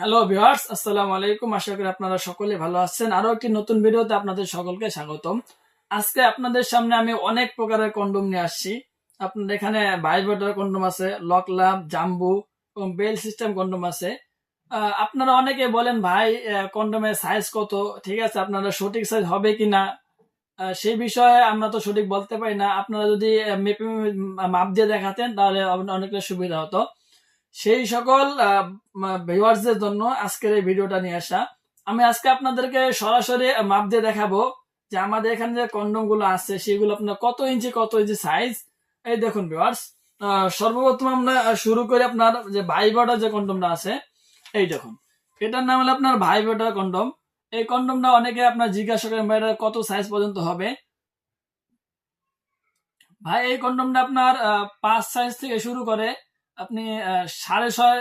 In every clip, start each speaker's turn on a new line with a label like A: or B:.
A: Hello viewers আসসালামু আলাইকুম আশা করি আপনারা সকলে ভালো আছেন। আরও একটি নতুন ভিডিওতে আপনাদের সকলকে স্বাগতম। আজকে আপনাদের সামনে আমি অনেক প্রকারের কন্ডম নিয়ে আসছি। আপনাদের এখানে ভাইব্রেটর কন্ডম আছে লক লাভ জাম্বু এবং বেল সিস্টেম কন্ডম আছে। আপনারা অনেকে বলেন ভাই কন্ডমের সাইজ কত? ঠিক আছে আপনারা সঠিক সাইজ হবে কিনা? আহ, সেই বিষয়ে আমরা তো সঠিক বলতে পারি না। আপনারা যদি মেপে মাপ দিয়ে দেখাতেন তাহলে অনেকটা সুবিধা হতো। সেই সকল ভিউয়ার্সদের জন্য আজকের এই ভিডিওটা নিয়ে আসা। আমি আজকে আপনাদেরকে সরাসরি মাপ দিয়ে দেখাবো যে আমাদের এখানে যে কন্ডমগুলো আছে, সেগুলো আপনার কত ইঞ্চি কত ইঞ্চি সাইজ এই দেখুন ভিউয়ার্স সর্বপ্রথম আমরা শুরু করি আপনার যে ভাইবাটা যে কন্ডমটা আছে। এই দেখুন, এটার নাম হলো আপনার ভাইবাটা কন্ডম। এই কন্ডমটা অনেকে আপনার জিজ্ঞাসা করেন, ভাই কত সাইজ পর্যন্ত হবে? ভাই, এই কন্ডমটা আপনার পাঁচ সাইজ থেকে শুরু করে আপনি সাড়ে ছয়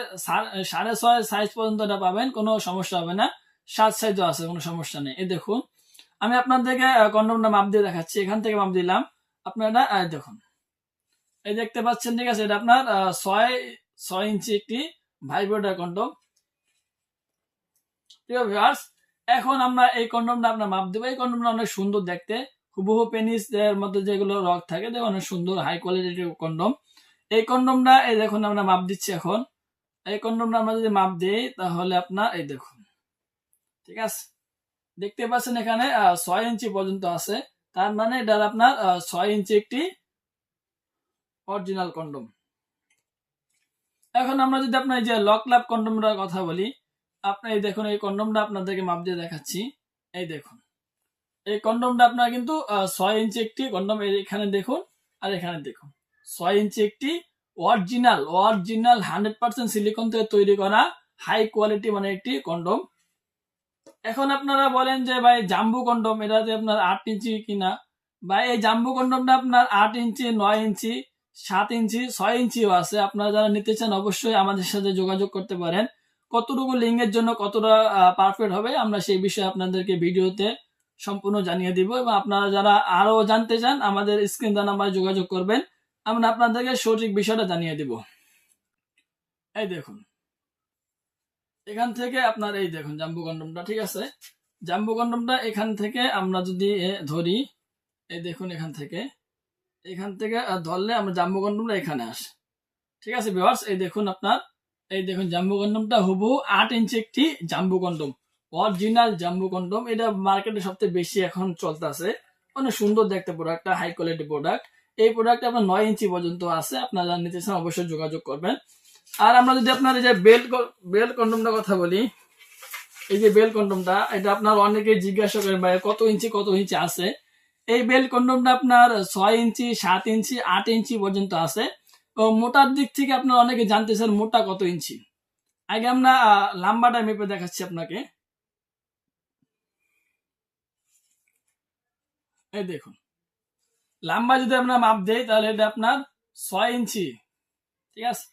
A: সাড়ে ছয় সাইজ পর্যন্ত এটা পাবেন, কোনো সমস্যা হবে না। সাত সাইজও আছে, কোনো সমস্যা নেই। এই দেখুন, আমি আপনাদেরকে কন্ডমটা মাপ দিয়ে দেখাচ্ছি। এখান থেকে মাপ দিলাম। আপনারা দেখুন। এই দেখতে পাচ্ছেন, ঠিক আছে, এটা আপনার ছয় ছয় ইঞ্চি একটি ভাইব্রেটার কন্ডম প্রিয় ভিউয়ার্স এখন আমরা এই কন্ডমটা আপনার মাপ দেবো। এই কন্ডমটা অনেক সুন্দর দেখতে। হুবহু পেনিস এর মধ্যে যেগুলো রক থাকে, দেখুন, অনেক সুন্দর হাই কোয়ালিটির কন্ডম এই কন্ডমটা এই দেখুন আমরা মাপ দিচ্ছি এখন। এই কন্ডমটা আমরা যদি মাপ দিই, তাহলে আপনার, এই দেখুন, ঠিক আছে? দেখতে পাচ্ছেন এখানে ছয় ইঞ্চি পর্যন্ত আছে। তার মানে এটা আপনার ছয় ইঞ্চি একটি অরিজিনাল কন্ডম এখন আমরা যদি আপনার যে লক লাভ কন্ডমটার কথা বলি, আপনি এই দেখুন, এই কন্ডমটা আপনাদেরকে মাপ দিয়ে দেখাচ্ছি। এই দেখুন, এই কন্ডমটা আপনার কিন্তু ছয় ইঞ্চি একটি কন্ডম এখানে দেখুন আর এখানে দেখুন। ছয় ইঞ্চি একটি original original hundred percent silicon থেকে তৈরি করা হাই কোয়ালিটি মানে একটি কন্ডম এখন আপনারা বলেন যে, ভাই, জাম্বু কন্ডম এটা যে আপনার আট ইঞ্চি কিনা? ভাই, এই জাম্বু কন্ডমটা আপনার আট ইঞ্চি, নয় ইঞ্চি, সাত ইঞ্চি, ছয় ইঞ্চিও আছে। আপনারা যারা নিতে চান, অবশ্যই আমাদের সাথে যোগাযোগ করতে পারেন। কতটুকু লিঙ্গের জন্য কতটা পারফেক্ট হবে, আমরা সেই বিষয়ে আপনাদেরকে ভিডিওতে সম্পূর্ণ জানিয়ে দিব। এবং আপনারা যারা আরও জানতে চান, আমাদের স্ক্রিন দ্বারা নাম্বারে যোগাযোগ করবেন। আমরা আপনাদেরকে সঠিক বিষয়টা জানিয়ে দিব। এই দেখুন। এখান থেকে আপনার, এই দেখুন, জাম্বু কন্ডমটা, ঠিক আছে? জাম্বু কন্ডমটা এখান থেকে আমরা যদি ধরি, এই দেখুন এখান থেকে। এখান থেকে ধরলে আমরা জাম্বু কন্ডমটা এখানে আসে। ঠিক আছে ভিউয়ার্স এই দেখুন আপনার, এই দেখুন জাম্বু কন্ডমটা আট ইঞ্চি একটি জাম্বু কন্ডম। অরিজিনাল জাম্বু কন্ডম। এটা মার্কেটে সবচেয়ে বেশি এখন চলতে আছে অনেক সুন্দর দেখতে প্রোডাক্ট হাই কোয়ালিটি প্রোডাক্ট এই প্রোডাক্ট আপনার নয় ইঞ্চি পর্যন্ত আছে, আপনারা নিতে চান অবশ্যই যোগাযোগ করবেন। আর আমরা যদি আপনার এই যে বেল বেল কন্ডমটা কথা বলি, এই যে বেল কন্ডমটা এটা আপনার অনেকে জিজ্ঞাসা করেন, ভাই, কত ইঞ্চি কত ইঞ্চি আছে? এই বেল কন্ডমটা আপনার ছয় ইঞ্চি, সাত ইঞ্চি, আট ইঞ্চি পর্যন্ত আছে। ও মোটার দিক থেকে আপনার অনেকে জানতে চান মোটা কত ইঞ্চি। আগে আমরা লাম্বাটা মেপে দেখাচ্ছি আপনাকে। এই দেখুন। লম্বা যদি আমরা মাপ দেই, তাহলে এটা আপনার ছয় ইঞ্চি। ঠিক আছে?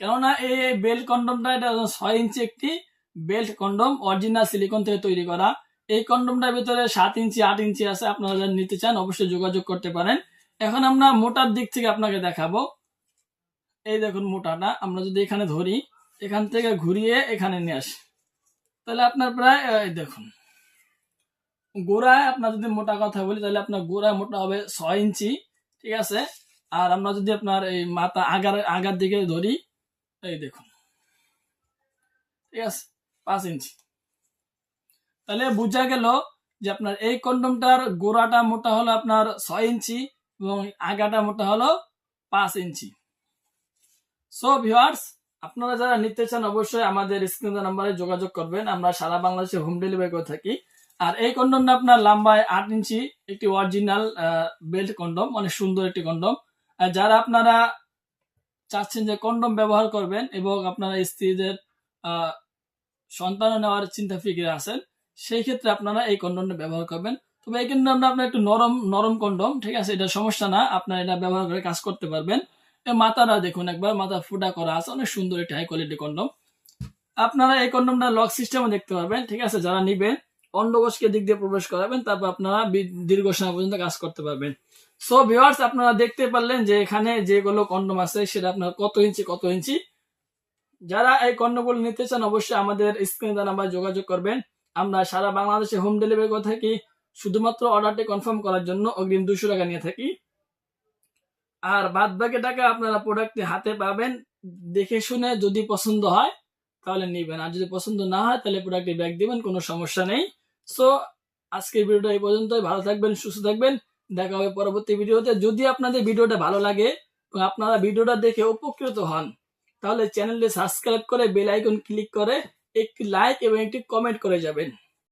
A: কেননা এই বেল্ট কন্ডমটা এটা ছয় ইঞ্চি একটি বেল্ট কন্ডম অরিজিনাল সিলিকন থেকে তৈরি করা। এই কন্ডমটার ভিতরে সাত ইঞ্চি, আট ইঞ্চি আছে, আপনারা যারা নিতে চান, অবশ্যই যোগাযোগ করতে পারেন। এখন আমরা মোটার দিক থেকে আপনাকে দেখাবো। এই দেখুন মোটাটা, আমরা যদি এখানে ধরি, এখান থেকে ঘুরিয়ে এখানে নিয়ে আসি। তাহলে আপনার প্রায় দেখুন। গোড়ায় আপনার যদি মোটা কথা বলি, তাহলে আপনার গোড়ায় মোটা হবে ছয় ইঞ্চি, ঠিক আছে? আর আমরা যদি আপনার এই মাথা আগার আগার দিকে ধরি, এই দেখুন, ঠিক আছে? পাঁচ ইঞ্চি। তাহলে বোঝা গেল যে আপনার এই কন্ডমটার গোড়াটা মোটা হলো আপনার ছয় ইঞ্চি এবং আগাটা মোটা হলো পাঁচ ইঞ্চি। সো ভিউয়ার্স আপনারা যারা নিতে চান, অবশ্যই আমাদের স্ক্রিন নাম্বারে যোগাযোগ করবেন। আমরা সারা বাংলাদেশে হোম ডেলিভারি করে থাকি। আর এই কন্ডমটা আপনার লম্বায় আট ইঞ্চি একটি অরিজিনাল বেল্ট কন্ডম অনেক সুন্দর একটি কন্ডম। যারা আপনারা চাচ্ছেন যে কন্ডম ব্যবহার করবেন এবং আপনারা স্ত্রীদের সন্তান নেওয়ার চিন্তা ফিকিরে আছেন, সেই ক্ষেত্রে আপনারা এই কন্ডমটা ব্যবহার করবেন। তবে এই কন্ডমটা আপনার একটু নরম নরম কন্ডম, ঠিক আছে? এটা সমস্যা না, আপনারা এটা ব্যবহার করে কাজ করতে পারবেন। মাথাটা দেখুন একবার, মাথা ফুটা করা আছে, অনেক সুন্দর একটি হাই কোয়ালিটি কন্ডম। আপনারা এই কন্ডমটা লক সিস্টেমও দেখতে পারবেন, ঠিক আছে? যারা নিবেন অন্ডকোষকে দিক দিয়ে প্রবেশ করাবেন, তারপর আপনারা দীর্ঘ সময় পর্যন্ত কাজ করতে পারবেন। সো ভিওয়ার্স আপনারা দেখতে পারলেন যে এখানে যেগুলো কন্ডম আছে, সেটা আপনার কত ইঞ্চি কত ইঞ্চি? যারা এই কর্ণগুলো নিতে চান, অবশ্যই আমাদের স্ক্রিনে নাম্বার যোগাযোগ করবেন। আমরা সারা বাংলাদেশে হোম ডেলিভারি করে থাকি। শুধুমাত্র অর্ডারটি কনফার্ম করার জন্য অগ্রিম দুশো টাকা নিয়ে থাকি। আর বাদ বাকি টাকা আপনারা প্রোডাক্টটি হাতে পাবেন। দেখে শুনে যদি পছন্দ হয়, তাহলে নিবেন। আর যদি পছন্দ না হয়, তাহলে প্রোডাক্টটি ব্যাক দিবেন, কোনো সমস্যা নেই। সো আজকের ভিডিওটা এই পর্যন্তই। ভালো থাকবেন, সুস্থ থাকবেন। দেখা হবে পরবর্তী ভিডিওতে। যদি আপনাদের ভিডিওটা ভালো লাগে আপনারা ভিডিওটা দেখে উপকৃত হন, তাহলে চ্যানেলটি সাবস্ক্রাইব করে বেল আইকন ক্লিক করে একটি লাইক এবং একটি কমেন্ট করে যাবেন।